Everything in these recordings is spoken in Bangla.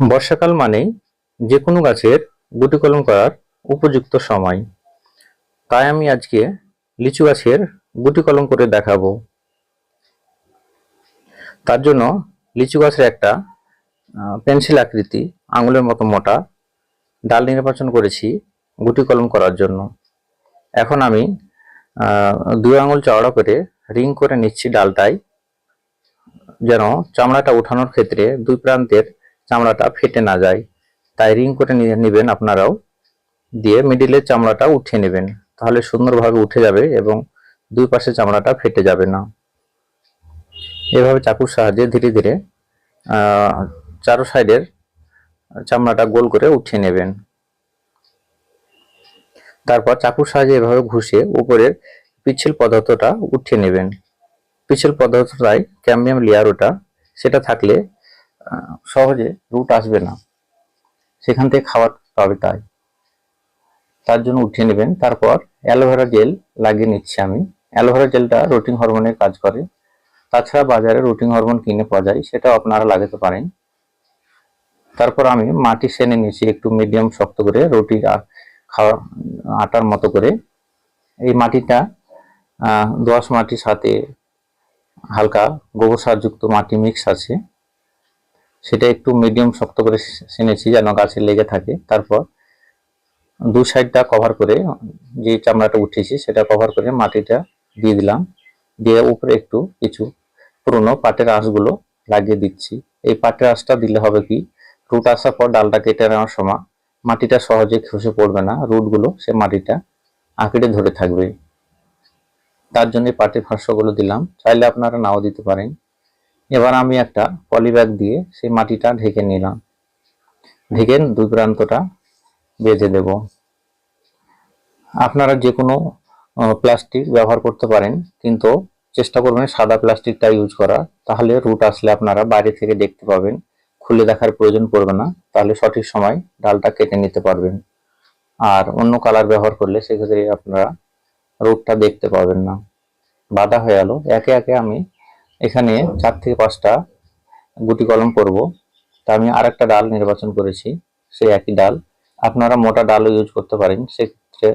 বর্ষাকাল মানেই যে কোনো গাছের গুটি কলম করার উপযুক্ত সময়। তাই আমি আজকে লিচু গাছের গুটি কলম করে দেখাবো। তার জন্য লিচু গাছের একটা পেন্সিল আকৃতি, আঙুলের মতো মোটা ডাল নির্বাচন করেছি গুটি কলম করার জন্য। এখন আমি দুই আঙুল চওড়া করে রিং করে নিচ্ছি ডালটায়, যেন চামড়াটা ওঠানোর ক্ষেত্রে দুই প্রান্তের চামড়াটা ফেটে না যায়। তাই রিং করে নেবেন আপনারাও। দিয়ে মিডিলের চামড়াটা উঠিয়ে নেবেন। তাহলে সুন্দরভাবে উঠে যাবে এবং দুই পাশে চামড়াটা ফেটে যাবে না। এভাবে চাকুর সাহায্যে ধীরে ধীরে চারো সাইডের চামড়াটা গোল করে উঠিয়ে নেবেন। তারপর চাকুর সাহায্যে এভাবে ঘুষে উপরের পিচ্ছিল পদার্থটা উঠিয়ে নেবেন। পিচ্ছিল পদার্থটাই ক্যাম্বিয়াম লেয়ার ওটা, সেটা থাকলে সহজে রুট আসবে না। সেখান থেকে খাবার পাবে তাই। তার জন্য উঠিয়ে নেবেন। তারপর অ্যালোভেরা জেল লাগিয়ে নিচ্ছি আমি। অ্যালোভেরা জেলটা রুটিং হরমোনের কাজ করে। তাছাড়া বাজারে রুটিং হরমোন কিনে পাওয়া যায়, সেটাও আপনারা লাগাতে পারেন। তারপর আমি মাটি সেনে নিয়েছি একটু মিডিয়াম শক্ত করে রুটি আর খাওয়া, আটার মতো করে। এই মাটিটা দোআঁশ মাটির সাথে হালকা গোবর সারযুক্ত মাটি মিক্স আছে। সেটা একটু মিডিয়াম শক্ত করে সেনেছি যেন গাছে লেগে থাকে। তারপর দু সাইডটা কভার করে যে চামড়াটা উঠেছি সেটা কভার করে মাটিটা দিয়ে দিলাম। দিয়ে উপরে একটু কিছু পুরনো পাটের আঁশগুলো লাগিয়ে দিচ্ছি। এই পাটের আঁশটা দিলে হবে কি? রুট আসার পর ডালটা কেটে নেওয়ার সময় মাটিটা সহজে খসে পড়বে না। রুটগুলো সে মাটিটা আঁকড়ে ধরে থাকবে। তার জন্য পাটের ফাঁসগুলো দিলাম। চাইলে আপনারা নাও দিতে পারেন। এবার আমি একটা পলিব্যাগ দিয়ে সেই মাটিটা ঢেকে নিলাম। ঢেকে দুই প্রান্তটা বেঁধে দেব। আপনারা যে কোনো প্লাস্টিক ব্যবহার করতে পারেন, কিন্তু চেষ্টা করবেন সাদা প্লাস্টিকটা ইউজ করা। তাহলে রুট আসলে আপনারা বাইরে থেকে দেখতে পাবেন। খুলে দেখার প্রয়োজন পড়বে না। তাহলে সঠিক সময় ডালটা কেটে নিতে পারবেন। আর অন্য কালার ব্যবহার করলে সেক্ষেত্রে আপনারা রুটটা দেখতে পাবেন না। বাধা হয়ে গেল একে একে আমি এখানে চার থেকে পাঁচটা গুটি কলম করব। তা আমি আর একটা ডাল নির্বাচন করেছি, সেই একই ডাল। আপনারা মোটা ডালও ইউজ করতে পারেন, সেক্ষেত্রে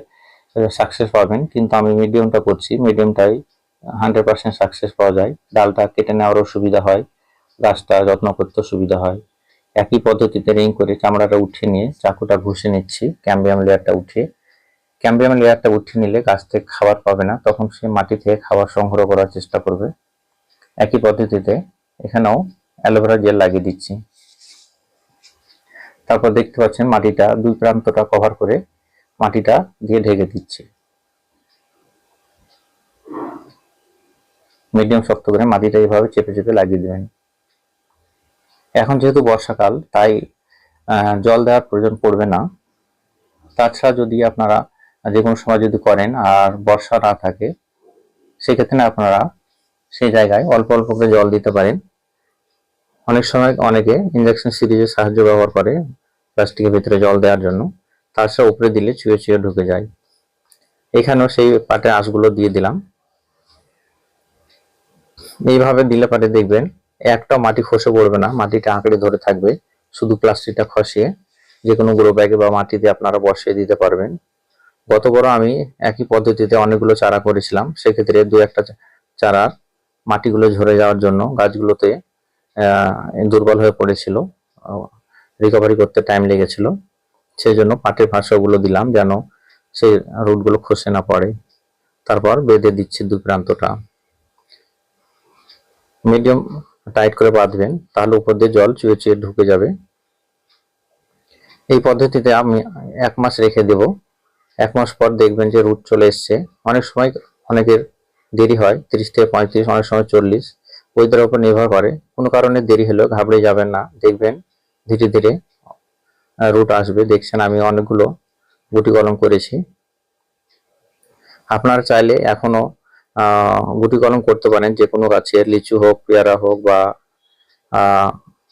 সাকসেস পাবেন। কিন্তু আমি মিডিয়ামটা করছি মিডিয়ামটাই হান্ড্রেড পার্সেন্ট সাকসেস পাওয়া যায়। ডালটা কেটে নেওয়ারও সুবিধা হয়, গাছটা যত্ন করতেও সুবিধা হয়। একই পদ্ধতিতে রিং করে চামড়াটা উঠিয়ে নিয়ে চাকুটা ঘষে নিচ্ছি ক্যাম্বিয়াম লেয়ারটা উঠিয়ে। ক্যাম্বিয়াম লেয়ারটা উঠিয়ে নিলে গাছ থেকে খাবার পাবে না, তখন সে মাটি থেকে খাবার সংগ্রহ করার চেষ্টা করবে। একই পদ্ধতিতে এখানেও অ্যালোভেরা জেল লাগিয়ে দিচ্ছি। তারপর দেখতে পাচ্ছেন মাটিটা, দুই প্রান্তটা কভার করে মাটিটা দিয়ে ঢেকে দিচ্ছি। মিডিয়াম শক্ত করে মাটিটা এইভাবে চেপে চেপে লাগিয়ে দেবেন। এখন যেহেতু বর্ষাকাল, তাই জল দেওয়ার প্রয়োজন পড়বে না। তাছাড়া যদি আপনারা যে কোনো সময় যদি করেন আর বর্ষা না থাকে, সেক্ষেত্রে আপনারা সেই জায়গায় অল্প অল্প করে জল দিতে পারেন। অনেক সময় অনেকে ইঞ্জেকশন সিরিজের সাহায্য ব্যবহার করে প্লাস্টিকের ভিতরে জল দেওয়ার জন্য, তার সাথে উপরে দিলে চুয়ে চুয়ে ঢুকে যায়। এখানেও সেই পাটে আঁশগুলো দিয়ে দিলাম। এইভাবে দিলে পারে দেখবেন একটা মাটি খসে পড়বে না, মাটিটা আঁকড়ে ধরে থাকবে। শুধু প্লাস্টিকটা খসিয়ে যে কোনো গ্রো ব্যাগে বা মাটিতে আপনারা বসিয়ে দিতে পারবেন। গত বড় আমি একই পদ্ধতিতে অনেকগুলো চারা করেছিলাম। সেক্ষেত্রে দু একটা চারার মাটিগুলো ঝরে যাওয়ার জন্য গাছগুলোতে দুর্বল হয়ে পড়েছিল রিকভারি করতে টাইম লেগেছিল। সেই জন্য পাটের ফাঁসাগুলো দিলাম যেন সেই রুটগুলো খসে না পড়ে। তারপর বেঁধে দিচ্ছি দুই প্রান্তটা মিডিয়াম টাইট করে বাঁধবেন, তাহলে উপর দিয়ে জল চুয়ে চুয়ে ঢুকে যাবে। এই পদ্ধতিতে আমি এক মাস রেখে দেব। এক মাস পর দেখবেন যে রুট চলে এসছে। অনেক সময় অনেকের দেরি হয়, তিরিশ থেকে পঁয়ত্রিশ, অনেক সময় চল্লিশ। ওয়েদারের উপর নির্ভর করে। কোনো কারণে দেরি হলেও ঘাবড়ে যাবেন না। দেখবেন ধীরে ধীরে রুট আসবে। দেখছেন আমি অনেকগুলো গুটি কলম করেছি। আপনারা চাইলে এখনও গুটি কলম করতে পারেন। যে কোনো গাছের, লিচু হোক, পেয়ারা হোক বা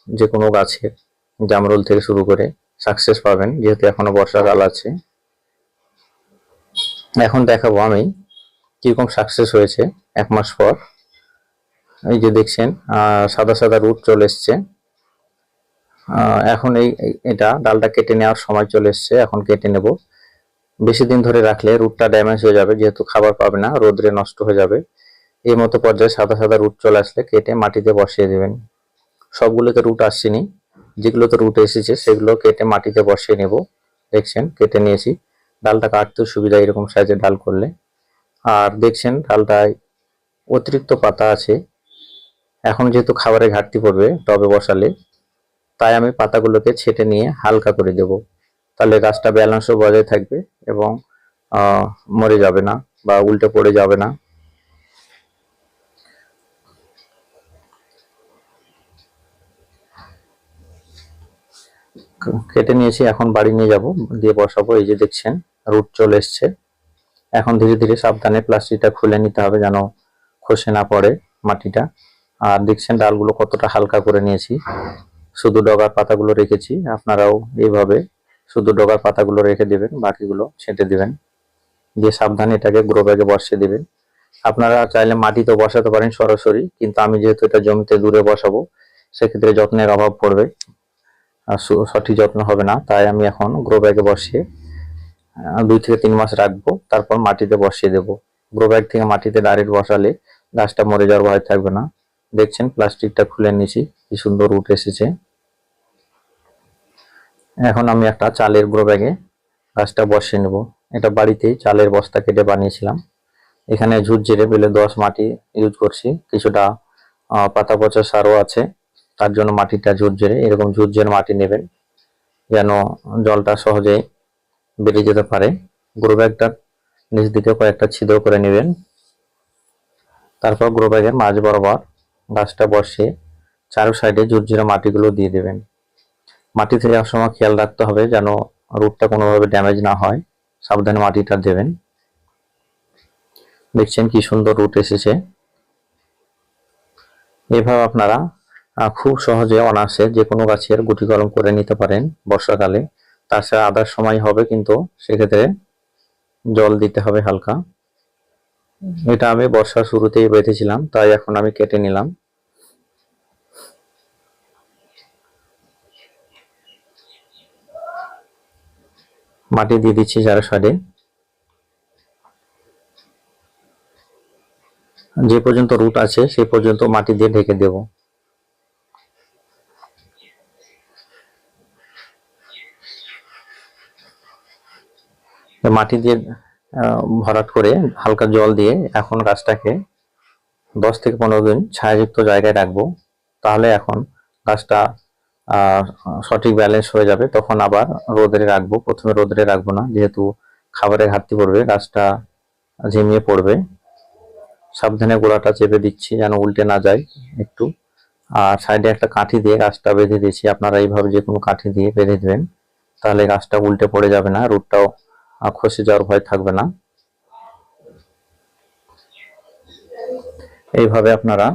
যে কোনো গাছের জামরুল থেকে শুরু করে সাকসেস পাবেন। যেহেতু এখনও বর্ষাকাল আছে। এখন দেখাবো আমি। কীরকম সাকসেস হয়েছে এক মাস পর? এই যে দেখছেন সাদা সাদা রুট চলে এসছে। এখন এই এটা ডালটা কেটে নেওয়ার সময় চলে এসছে, এখন কেটে নেব। বেশি দিন ধরে রাখলে রুটটা ড্যামেজ হয়ে যাবে, যেহেতু খাবার পাবে না, রোদ্রে নষ্ট হয়ে যাবে। এই মতো পর্যায়ে সাদা সাদা রুট চলে আসলে কেটে মাটিতে বসিয়ে দেবেন। সবগুলোতে রুট আসছেনি যেগুলোতে রুট এসেছে সেগুলো কেটে মাটিতে বসিয়ে নেব। দেখছেন, কেটে নিয়েছি। ডালটা কাটতে সুবিধা এরকম সাইজের ডাল করলে। আর দেখছেন ডালটায় অতিরিক্ত পাতা আছে। এখন যেহেতু খাবারের ঘাটতি পড়বে টবে বসালে, তাই আমি পাতাগুলোকে ছেটে নিয়ে হালকা করে দেব। তাহলে গাছটা ব্যালেন্সও বজায় থাকবে এবং মরে যাবে না বা উল্টে পড়ে যাবে না। কেটে নিয়েছি, এখন বাড়ি নিয়ে যাব, দিয়ে বসাবো। এই যে দেখছেন, রুট চলে এসছে। এখন ধীরে ধীরে সাবধানে প্লাস্টিকটা খুলে নিতে হবে যেন খসে না পড়ে মাটিটা। আর দেখছেন ডালগুলো কতটা হালকা করে নিয়েছি। শুধু ডগার পাতাগুলো রেখেছি, আপনারাও এইভাবে শুধু ডগার পাতাগুলো রেখে দেবেন, বাকিগুলো ছেঁটে দেবেন। দিয়ে সাবধানে এটাকে গ্রো ব্যাগে বসিয়ে দেবেন। আপনারা চাইলে মাটিতে বসাতে পারেন সরাসরি, কিন্তু আমি যেহেতু এটা জমিতে দূরে বসাবো, সেক্ষেত্রে যত্নের অভাব পড়বে। সঠিক যত্ন হবে না, তাই আমি এখন গ্রো ব্যাগে বসিয়ে দুই থেকে তিন মাস রাখব, তারপর মাটিতে বসিয়ে দেবো। গ্রো ব্যাগ থেকে মাটিতে ডাইরেক্ট বসালে গাছটা মরে যাওয়ার ভয় থাকবে না। দেখছেন, প্লাস্টিকটা খুলে নিয়েছি, কি সুন্দর উঠে এসেছে। এখন আমি একটা চালের গ্রো ব্যাগে গাছটা বসিয়ে নেব। এটা বাড়িতেই চালের বস্তা কেটে বানিয়েছিলাম। এখানে ঝুরঝিরে বেলে দশ মাটি ইউজ করছি। কিছুটা পাতা পচা সারও আছে। তার জন্য মাটিটা ঝুরঝিরে এরকম ঝুরঝিরে মাটি নেবেন। যেন জলটা সহজে বেরিয়ে যেতে পারে। গ্রো ব্যাগটার নিচ দিকে কয়েকটা ছিদ্র করে নেবেন। তারপর গ্রো ব্যাগের মাঝ বরাবর গাছটা বসে চারো সাইডে ঝুরঝিরে মাটিগুলো দিয়ে দেবেন। মাটি থেকে দেওয়ার সময় খেয়াল রাখতে হবে যেন রুটটা কোনোভাবে ড্যামেজ না হয়। সাবধানে মাটিটা দেবেন। দেখছেন কি সুন্দর রুট এসেছে। এভাবে আপনারা খুব সহজে অনায়াসে যে কোনো গাছের গুটি কলম করে নিতে পারেন বর্ষাকালে। তাছাড়া আদার সময় হবে কিন্তু সেক্ষেত্রে জল দিতে হবে হালকা। এটা আমি বর্ষার শুরুতেই বেঁধেছিলাম, তাই এখন আমি কেটে নিলাম। মাটি দিয়ে দিচ্ছি চারো সাইডে যে পর্যন্ত রুট আছে সেই পর্যন্ত মাটি দিয়ে ঢেকে দেব। মাটি দিয়ে ভরাট করে হালকা জল দিয়ে এখন গাছটাকে দশ থেকে পনেরো দিন ছায়াযুক্ত জায়গায় রাখব। তাহলে এখন গাছটা সঠিক ব্যালেন্স হয়ে যাবে। তখন আবার রোদে রাখব। প্রথমে রোদে রাখব না, যেহেতু খাবারের ঘাটতি পড়বে, গাছটা ঝিমিয়ে পড়বে। সাবধানে গোড়াটা চেপে দিচ্ছি যেন উল্টে না যায় একটু। আর সাইডে একটা কাঠি দিয়ে গাছটা বেঁধে দিয়েছি। আপনারা এইভাবে যে কোনো কাঠি দিয়ে বেঁধে দেবেন, তাহলে গাছটা উল্টে পড়ে যাবে না। রুটটাও খসে যাওয়ার ভয় থাকবে না। এইভাবে আপনারা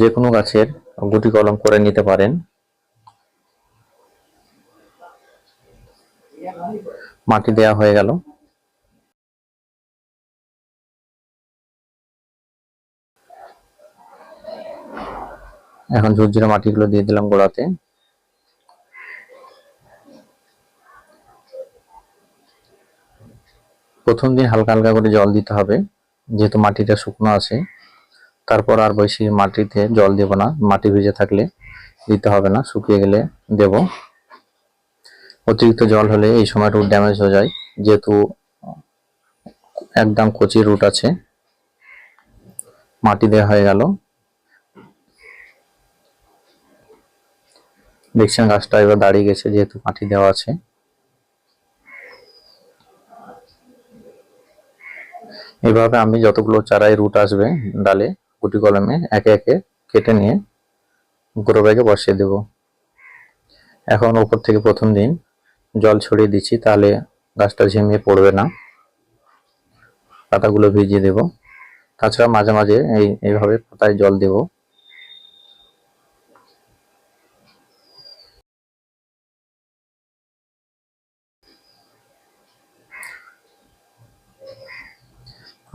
যে কোনো গাছের গুটি কলম করে নিতে পারেন। মাটি দেওয়া হয়ে গেল। এখন ঝুরঝুরে মাটিগুলো দিয়ে দিলাম গোড়াতে। প্রথম দিন হালকা হালকা করে জল দিতে হবে, যেহেতু মাটিটা শুকনো আছে। তারপর আর বেশি মাটিতে জল দেব না, মাটি ভিজে থাকলে দিতে হবে না, শুকিয়ে গেলে দেব। অতিরিক্ত জল হলে এই সময় রুট ড্যামেজ হয়ে যায়, যেহেতু একদম কচি রুট আছে। মাটি দেওয়া হয়ে গেল। দেখছেন গাছটা এবার দাঁড়িয়ে গেছে, যেহেতু মাটি দেওয়া আছে। এইভাবে আমি যতগুলো চারাই রুট আসবে ডালে, গুটি কলমে, একে একে কেটে নিয়ে গ্রো ব্যাগে বসিয়ে দেব। এখন ওপর থেকে প্রথম দিন জল ছড়িয়ে দিচ্ছি, তাহলে গাছটা ঝিমিয়ে পড়বে না। পাতাগুলো ভিজিয়ে দেব। তাছাড়া মাঝে মাঝে এই, এইভাবে পাতায় জল দেব।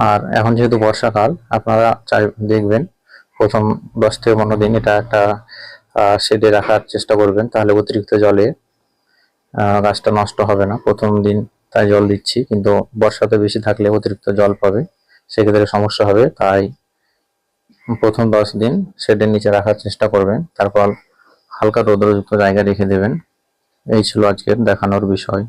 আর এখন যেহেতু বর্ষাকাল, আপনারা চাই, দেখবেন প্রথম দশ থেকে পনেরো দিন এটা একটা শেডে রাখার চেষ্টা করবেন, তাহলে অতিরিক্ত জলে গাছটা নষ্ট হবে না। প্রথম দিন তাই জল দিচ্ছি, কিন্তু বর্ষাতে বেশি থাকলে অতিরিক্ত জল পাবে, সেক্ষেত্রে সমস্যা হবে, তাই প্রথম দশ দিন শেডের নিচে রাখার চেষ্টা করবেন, তারপর হালকা রৌদ্রযুক্ত জায়গা রেখে দেবেন। এই ছিল আজকের দেখানোর বিষয়।